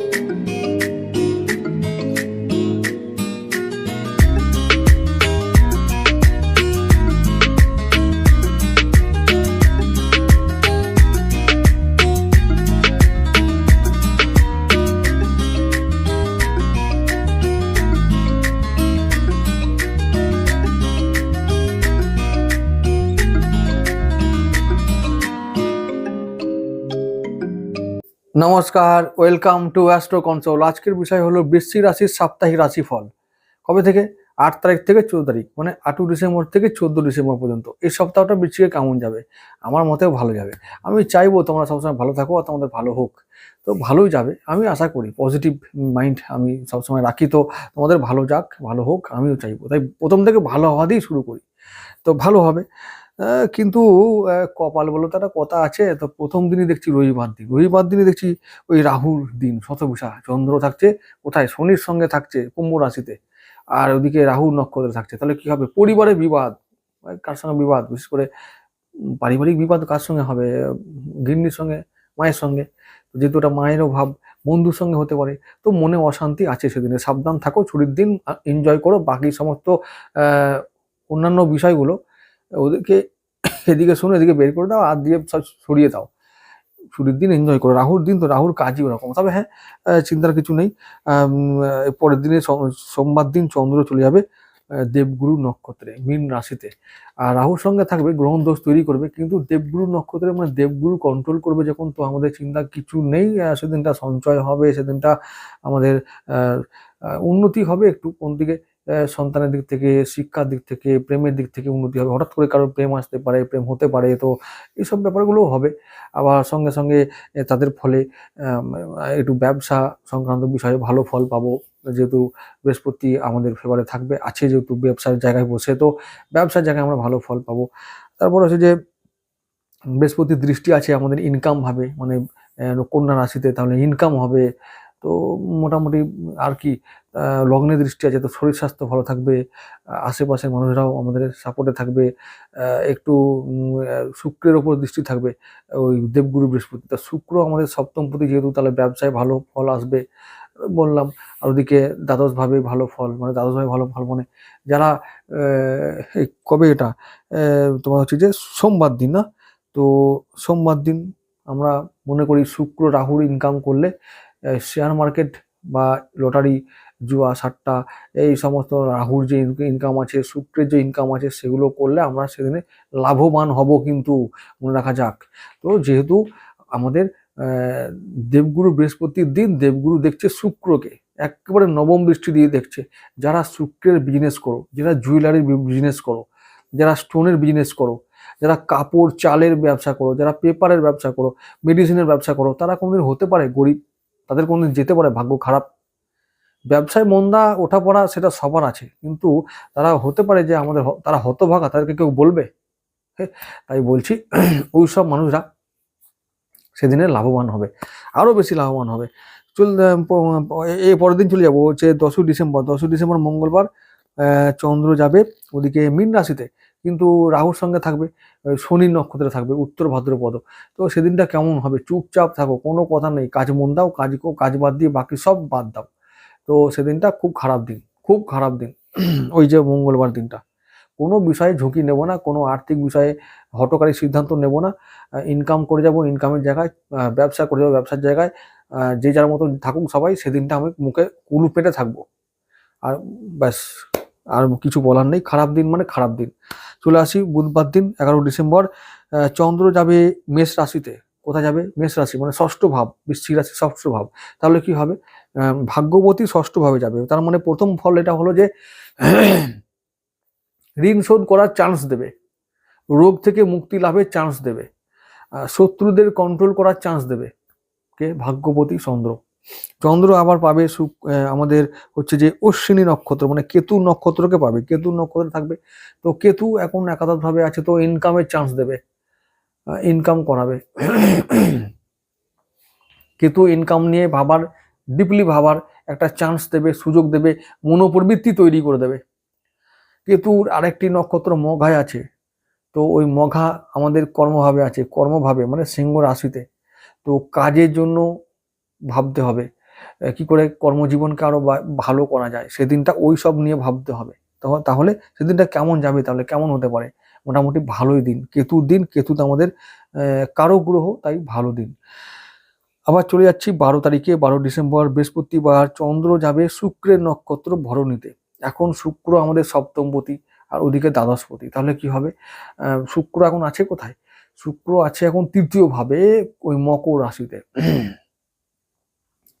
you. নমস্কার, welcome to astro console. আজকের বিষয় হলো বৃশ্চিক রাশির সাপ্তাহিক রাশিফল। কবে থেকে? আট তারিখ থেকে চোদ্দ তারিখ মানে আটই ডিসেম্বর থেকে চোদ্দ ডিসেম্বর পর্যন্ত। এই সপ্তাহটা বৃশ্চিকে কেমন যাবে? আমার মতেও ভালো যাবে। আমি চাইব তোমরা সবসময় ভালো থাকো আর তোমাদের ভালো হোক। তো ভালোই যাবে, আমি আশা করি। পজিটিভ মাইন্ড আমি সবসময় রাখি তো, তোমাদের ভালো যাক, ভালো হোক, আমিও চাইব। তাই প্রথম থেকে ভালো হওয়া দিয়েই শুরু করি। তো ভালো হবে। কিন্তু কপাল বলো তো একটা কথা আছে, তো প্রথম দিনই দেখছি রবিবার দিন। রবিবার দিনই দেখছি ওই রাহুর দিন শতভূষা চন্দ্র থাকছে, কোথায়? শনির সঙ্গে থাকছে কুম্ভ রাশিতে। আর ওদিকে রাহু নক্ষত্রে থাকছে। তাহলে কি হবে? পরিবারে বিবাদ। কার সঙ্গে বিবাদ? বিশেষ করে পারিবারিক বিবাদ কার সঙ্গে হবে? গিন্নির সঙ্গে? মায়ের সঙ্গে? যেহেতু ওটা মায়েরও ভাব, বন্ধুর সঙ্গে হতে পারে, তো মনে অশান্তি আছে সেদিনে। সাবধান থাকো, ছুটির দিন এনজয় করো। বাকি সমস্ত অন্যান্য বিষয়গুলো ওদেরকে এদিকে শুনে, এদিকে বের করে দাও আর দিয়ে সব সরিয়ে দাও। ছুটির দিন এনজয় করো। রাহুর দিন তো রাহুর কাজই ওরকম। তবে হ্যাঁ চিন্তার কিছু নেই। পরের দিনে সোমবার দিন চন্দ্র চলে যাবে দেবগুরু নক্ষত্রে, মীন রাশিতে। আর রাহুর সঙ্গে থাকবে, গ্রহণ দোষ তৈরি করবে, কিন্তু দেবগুরু নক্ষত্রে মানে দেবগুরু কন্ট্রোল করবে যখন, তো আমাদের চিন্তা কিছু নেই। সেদিনটা সঞ্চয় হবে, সেদিনটা আমাদের উন্নতি হবে একটু। কোন দিকে সন্তানের দিক থেকে, শিক্ষার দিক থেকে, প্রেমের দিক থেকে উন্নতি হবে। হঠাৎ করে কারোর প্রেম আসতে পারে, প্রেম হতে পারে, তো এইসব ব্যাপারগুলোও হবে। আবার সঙ্গে সঙ্গে তাদের ফলে একটু ব্যবসা সংক্রান্ত বিষয়ে ভালো ফল পাবো। যেহেতু বৃহস্পতি আমাদের ফেভারে থাকবে, আছে যেহেতু ব্যবসার জায়গায় বসে, তো ব্যবসার জায়গায় আমরা ভালো ফল পাবো। তারপর হচ্ছে যে, বৃহস্পতির দৃষ্টি আছে আমাদের ইনকাম হবে মানে কন্যা রাশিতে তাহলে ইনকাম হবে। তো মোটামুটি আর কি লগ্নে দৃষ্টি আছে তো শরীর স্বাস্থ্য ভালো থাকবে আশেপাশের মানুষরাও আমাদের সাপোর্টে থাকবে একটু শুক্রের ওপর দৃষ্টি থাকবে, ওই দেবগুরু বৃহস্পতি। তা শুক্র আমাদের সপ্তমপতি যেহেতু, তাহলে ব্যবসায় ভালো ফল আসবে, বললাম। আর ওদিকে দ্বাদশভাবে ভালো ফল মানে দ্বাদশভাবে ভালো ফল মানে যারা কবে এটা তোমার হচ্ছে যে সোমবার দিন না? তো সোমবার দিন আমরা মনে করি শুক্র, রাহুর ইনকাম করলে শেয়ার মার্কেট বা লটারি জুয়া, সাট্টা, এই সমস্ত রাহুর যে ইনকাম আছে, শুক্রের যে ইনকাম আছে, সেগুলো করলে আমরা সেদিনে লাভবান হব কিন্তু, মনে রাখা যাক। তো যেহেতু আমাদের দেবগুরু বৃহস্পতির দিন, দেবগুরু দেখছে শুক্রকে, একেবারে নবম দৃষ্টি দিয়ে দেখছে। যারা শুক্রের বিজনেস করো, যারা জুয়েলারির বিজনেস করো, যারা স্টোনের বিজনেস করো, যারা কাপড়, চালের ব্যবসা করো, যারা পেপারের ব্যবসা করো মেডিসিনের ব্যবসা করো, তারা কোনোদিন হতে পারে গরিব তাদের কোনোদিন যেতে পারে, ভাগ্য খারাপ। ব্যবসায় মন্দা ওঠা পড়া সেটা সবার আছে। কিন্তু তারা হতে পারে যে আমাদের তারা হতভাগা, তাদেরকে কেউ বলবে? তাই বলছি, ওই সব মানুষরা সেদিনে লাভবান হবে। আরও বেশি লাভবান হবে। চল এই পরের দিন চলে যাব, হচ্ছে দশই ডিসেম্বর। দশই ডিসেম্বর মঙ্গলবার চন্দ্র যাবে ওদিকে মীন রাশিতে। কিন্তু রাহুর সঙ্গে থাকবে শনির নক্ষত্রে থাকবে, উত্তর ভাদ্রপদ। তো সেদিনটা কেমন হবে? চুপচাপ থাকো, কোনো কথা নেই। কাজ মন দাও, কাজ কাজ বাদ দিয়ে বাকি সব বাদ দাও। তো সেদিনটা খুব খারাপ দিন, খুব খারাপ দিন। ওই যে মঙ্গলবার দিনটা। কোনো বিষয়ে ঝুঁকি নেব না, কোনো আর্থিক বিষয়ে হটকারী সিদ্ধান্ত নেব না। ইনকাম করে যাব ইনকামের জায়গায় ব্যবসা করে যাব, ব্যবসার জায়গায় যে যার মতো থাকুক সবাই, সেদিনটা আমি মুখে কুলু পেটে থাকব। আর ব্যাস, আর কিছু বলার নেই। খারাপ দিন মানে খারাপ দিন। চলে আসি বুধবার দিন, এগারো ডিসেম্বর। চন্দ্র যাবে মেষ রাশিতে। কোথায় যাবে? মেষ রাশি মানে ষষ্ঠ ভাব, বৃশ্চিক রাশি ষষ্ঠ ভাব। তাহলে কি হবে? ভাগ্যবতী ষষ্ঠ ভাবে যাবে। তার মানে প্রথম ফল এটা হলো যে ঋণ শোধ করার চান্স দেবে। রোগ থেকে মুক্তি লাভের চান্স দেবে। শত্রুদের কন্ট্রোল করার চান্স দেবে। কে? ভাগ্যবতী চন্দ্র। চন্দ্র আবার পাবে আমাদের হচ্ছে যে অশ্বিনী নক্ষত্র মানে কেতু নক্ষত্রকে পাবে। কেতু নক্ষত্র থাকবে। তো কেতু এখন একাদশ ভাবে আছে, তো ইনকামের চান্স দেবে। ইনকাম করাবে কেতু ইনকাম নিয়ে ভাবার ডিপলি ভাবার একটা চান্স দেবে, সুযোগ দেবে, মনোপ্রবৃত্তি তৈরি করে দেবে। কেতুর আরেকটি নক্ষত্র মঘায় আছে। তো ওই মঘা আমাদের কর্মভাবে আছে, কর্মভাবে মানে সিংহ রাশিতে। তো কাজের জন্য ভাবতে হবে। কি করে কর্মজীবনকে আরও ভালো করা যায়? সেদিনটা ওই সব নিয়ে ভাবতে হবে। তখন তাহলে সেদিনটা কেমন যাবে? তাহলে কেমন হতে পারে? মোটামুটি ভালোই দিন। কেতুর দিন কেতু তো আমাদের কারও গ্রহ, তাই ভালো দিন। আবার চলে যাচ্ছি বারো তারিখে, বারো ডিসেম্বর, বৃহস্পতিবার, চন্দ্র যাবে শুক্রের নক্ষত্র ভরণীতে। এখন শুক্র আমাদের সপ্তমপতি আর ওদিকে দ্বাদশপতি। তাহলে কি হবে? শুক্র এখন আছে কোথায়? শুক্র আছে এখন তৃতীয় ভাবে ওই মকর রাশিতে।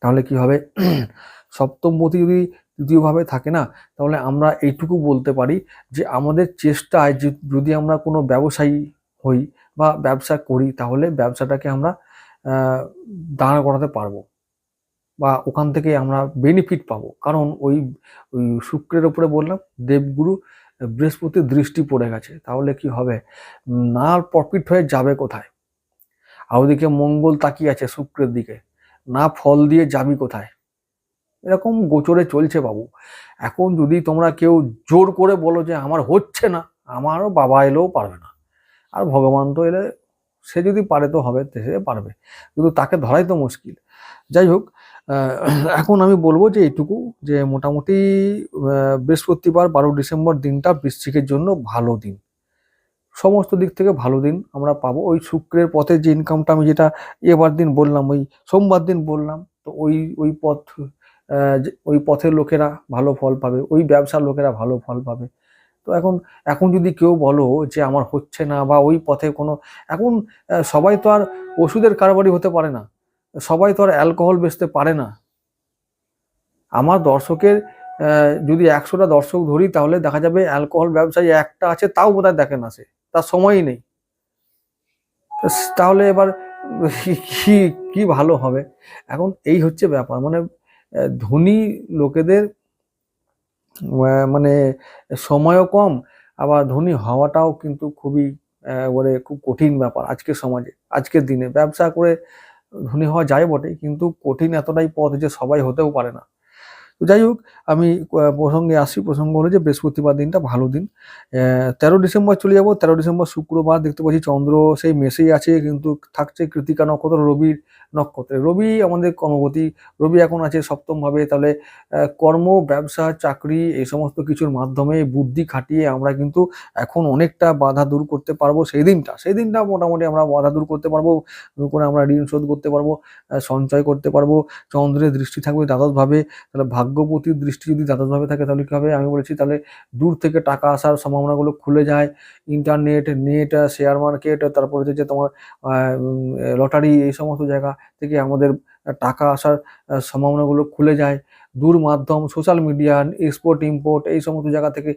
তাহলে কি হবে? সপ্তমপতি যদি তৃতীয় ভাবে থাকে না, তাহলে আমরা এইটুকু বলতে পারি যে আমাদের চেষ্টায় যদি আমরা কোনো ব্যবসায়ী হই বা ব্যবসা করি, তাহলে ব্যবসাটাকে আমরা দাঁড় করাতে পারব বা ওখান থেকে আমরা বেনিফিট পাবো। কারণ ওই ওই শুক্রের ওপরে বললাম, দেবগুরু বৃহস্পতির দৃষ্টি পড়ে গেছে। তাহলে কি হবে? না প্রফিট হয়ে যাবে কোথায়? আর ওদিকে মঙ্গল তাকিয়ে আছে শুক্রের দিকে। না ফল দিয়ে যাবি কোথায়? এরকম গোচরে চলছে বাবু। এখন যদি তোমরা কেউ জোর করে বলো যে আমার হচ্ছে না, আমারও বাবা এলেও পারবে না। আর ভগবান তো এলে, সে যদি পারে তো হবে, সে পারবে। কিন্তু তাকে ধরাই তো মুশকিল। যাই হোক এখন আমি বলব যে এইটুকু, যে মোটামুটি বৃহস্পতিবার বারো ডিসেম্বর দিনটা বৃশ্চিকের জন্য ভালো দিন। সমস্ত দিক থেকে ভালো দিন আমরা পাবো। ওই শুক্রের পথে যে ইনকামটা আমি যেটা এবার দিন বললাম, ওই সোমবার দিন বললাম, তো ওই ওই পথ ওই পথের লোকেরা ভালো ফল পাবে, ওই ব্যবসার লোকেরা ভালো ফল পাবে। তো এখন এখন যদি কেউ বলো যে আমার হচ্ছে না বা ওই পথে কোনো, এখন সবাই তো আর ওষুধের কারবারি হতে পারে না, সবাই তো আর অ্যালকোহল বেচতে পারে না। আমার দর্শকের যদি একশোটা দর্শক ধরি তাহলে দেখা যাবে অ্যালকোহল ব্যবসায়ী একটা আছে, তাও বোধহয় দেখে না সে। তার সময়ই নেই। তাহলে এবার কি কি ভালো হবে? এখন এই হচ্ছে ব্যাপার। মানে ধনী লোকেদের মানে সময়ও কম, আবার ধনী হওয়াটাও কিন্তু খুবই মানে খুব কঠিন ব্যাপার আজকের সমাজে, আজকের দিনে। ব্যবসা করে ধনী হওয়া যায় বটে কিন্তু কঠিন এতটাই পথ যে সবাই হতেও পারে না। তো যাই হোক, আমি প্রসঙ্গে আসি। প্রসঙ্গ হলো যে, বৃহস্পতিবার দিনটা ভালো দিন। তেরো ডিসেম্বর চলে যাব। তেরো ডিসেম্বর শুক্রবার দেখতে পাচ্ছি চন্দ্র সেই মেসেই আছে, কিন্তু থাকছে কৃতিকা নক্ষত্র, রবির নক্ষত্রে। রবি আমাদের কর্মপতি। রবি এখন আছে সপ্তম ভাবে তাহলে কর্ম, ব্যবসা, চাকরি এই সমস্ত কিছুর মাধ্যমে বুদ্ধি খাটিয়ে আমরা কিন্তু এখন অনেকটা বাধা দূর করতে পারব সেই দিনটা। সেই দিনটা মোটামুটি আমরা বাধা দূর করতে পারব করে আমরা ঋণ শোধ করতে পারব সঞ্চয় করতে পারব, চন্দ্রের দৃষ্টি থাকবে দ্বাদশভাবে। তাহলে ভাগ্যবতীর দৃষ্টি যদি দ্বাদশভাবে থাকে তাহলে কি হবে? আমি বলেছি তাহলে দূর থেকে টাকা আসার সম্ভাবনাগুলো খুলে যায়। ইন্টারনেট, নেট, শেয়ার মার্কেট, তারপরে হচ্ছে যে তোমার লটারি এই সমস্ত জায়গা। থেকে আমাদের টাকা আসার সম্ভাবনাগুলো খুলে যায়। দূর মাধ্যম সোশ্যাল মিডিয়া এক্সপোর্ট ইম্পোর্ট এই সমস্ত জায়গা থেকে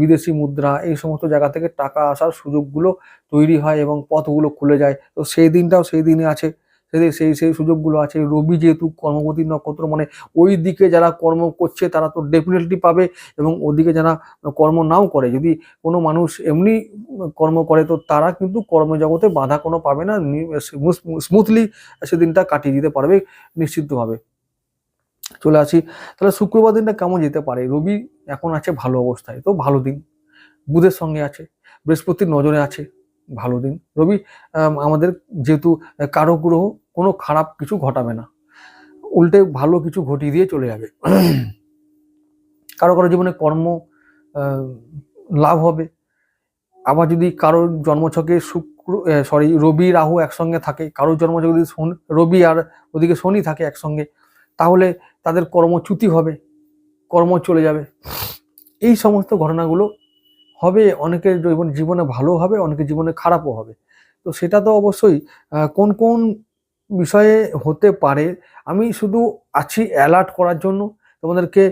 বিদেশি মুদ্রা এই সমস্ত জায়গা থেকে টাকা আসার সুযোগগুলো তৈরি হয় এবং পথগুলো খুলে যায়। তো সেই দিনটাও সেই দিনে আছে। সেই সেই সেই সুযোগগুলো আছে। রবি যেহেতু কর্মপতি নক্ষত্র মানে ওই দিকে যারা কর্ম করছে, তারা তো ডেফিনেটলি পাবে এবং ওদিকে যারা কর্ম নাও করে। যদি কোনো মানুষ এমনি কর্ম করে, তো তারা কিন্তু কর্মজগতে বাধা কোনো পাবে না। স্মুথলি সেদিনটা কাটিয়ে দিতে পারবে নিশ্চিতভাবে। চলে আসি। তাহলে শুক্রবার দিনটা কেমন যেতে পারে? রবি এখন আছে ভালো অবস্থায়, তো ভালো দিন। বুধের সঙ্গে আছে, বৃহস্পতির নজরে আছে, ভালো দিন। রবি আমাদের যেহেতু কারও গ্রহ কোনো খারাপ কিছু ঘটাবে না। উল্টে ভালো কিছু ঘটিয়ে দিয়ে চলে যাবে। কারও কারও জীবনে কর্ম লাভ হবে। আবার যদি কারোর জন্মছকে শুক্র সরি রবি, রাহু একসঙ্গে থাকে কারোর জন্মছকে যদি রবি আর ওদিকে শনি থাকে একসঙ্গে, তাহলে তাদের কর্মচ্যুতি হবে, কর্ম চলে যাবে। এই সমস্ত ঘটনাগুলো হবে, অনেকের জীবনে ভালো হবে, অনেকের জীবনে খারাপও হবে। তো সেটা তো অবশ্যই কোন কোন বিষয়ে হতে পারে আমি শুধু আছি অ্যালার্ট করার জন্য তোমাদেরকে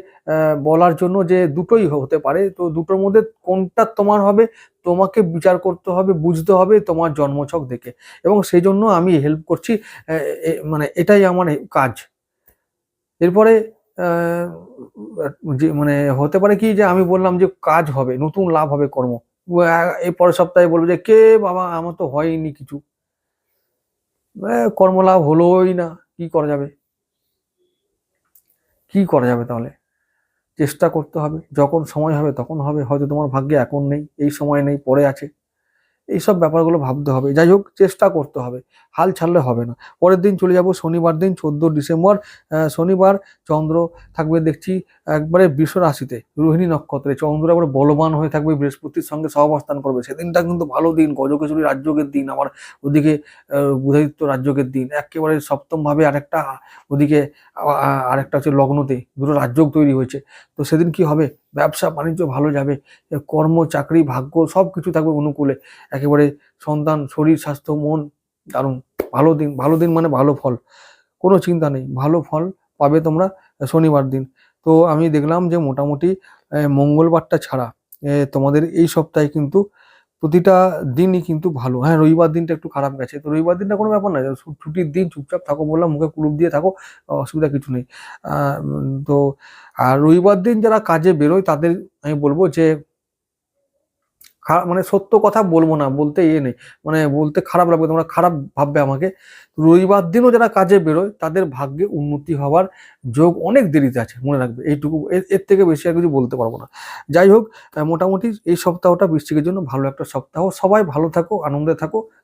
বলার জন্য যে দুটোই হতে পারে। তো দুটোর মধ্যে কোনটা তোমার হবে তোমাকে বিচার করতে হবে বুঝতে হবে তোমার জন্মছক দেখে। এবং সেই জন্য আমি হেল্প করছি মানে এটাই আমার কাজ। এরপরে যে মানে হতে পারে কি যে আমি বললাম যে কাজ হবে নতুন লাভ হবে কর্ম। আহ, এই পরের সপ্তাহে বলব যে কে বাবা আমার তো হয়নি কিছু। কর্মলাভ হলোই না, কি করা যাবে? কি করা যাবে তাহলে? চেষ্টা করতে হবে, যখন সময় হবে তখন হবে, হয়তো তোমার ভাগ্যে এখন নেই, এই সময় নেই, পরে আছে। এইসব ব্যাপারগুলো ভাবতে হবে। যাই হোক, চেষ্টা করতে হবে। হাল ছাড়লে হবে না। পরের দিন চলে যাব, শনিবার দিন, চোদ্দ ডিসেম্বর শনিবার, চন্দ্র থাকবে দেখছি একবারে বৃষ রাশিতে, রোহিণী নক্ষত্রে। চন্দ্র একবারে বলবান হয়ে থাকবে, বৃহস্পতির সঙ্গে সহাবস্থান করবে। সেদিনটা কিন্তু ভালো দিন, গজকেশরী রাজ্যকের দিন, আমার ওদিকে বুধাদিত্য রাজ্যকের দিন। একেবারে সপ্তমভাবে আরেকটা, ওদিকে আরেকটা হচ্ছে লগ্নতে দুটো রাজ্যক তৈরি হয়েছে। তো সেদিন কি হবে? ব্যবসা বাণিজ্য ভালো যাবে কর্ম, চাকরি, ভাগ্য সব কিছু থাকবে অনুকূলে। একেবারে সন্তান, শরীর, স্বাস্থ্য, মন, দারুণ। ভালো দিন ভালো দিন মানে ভালো ফল। কোনো চিন্তা নেই, ভালো ফল পাবে তোমরা শনিবার দিন। তো আমি দেখলাম যে মোটামুটি মঙ্গলবারটা ছাড়া তোমাদের এই সপ্তাহে কিন্তু প্রতিটা দিনই কিন্তু ভালো। হ্যাঁ রবিবার দিনটা একটু খারাপ গেছে। তো রবিবার দিনটা কোনো ব্যাপার না ছুটির দিন চুপচাপ থাকো বললাম, মুখে কুলুপ দিয়ে থাকো, অসুবিধা কিছু নেই। তো, আর রবিবার দিন যারা কাজে বেরোয়, তাদের আমি বলব যে মানে সত্য কথা বলব না, বলতে ইয়ে নেই। মানে বলতে খারাপ লাগবে, তোমরা খারাপ ভাববে আমাকে। রবিবার দিনও যারা কাজে বেরোয়, তাদের ভাগ্যে উন্নতি হওয়ার যোগ অনেক দেরিতে আছে, মনে রাখবে। এইটুকু, এর থেকে বেশি আর কিছু বলতে পারব না। যাই হোক মোটামুটি এই সপ্তাহটা বৃষ্টিকের জন্য ভালো একটা সপ্তাহ। সবাই ভালো থাকো, আনন্দে থাকো।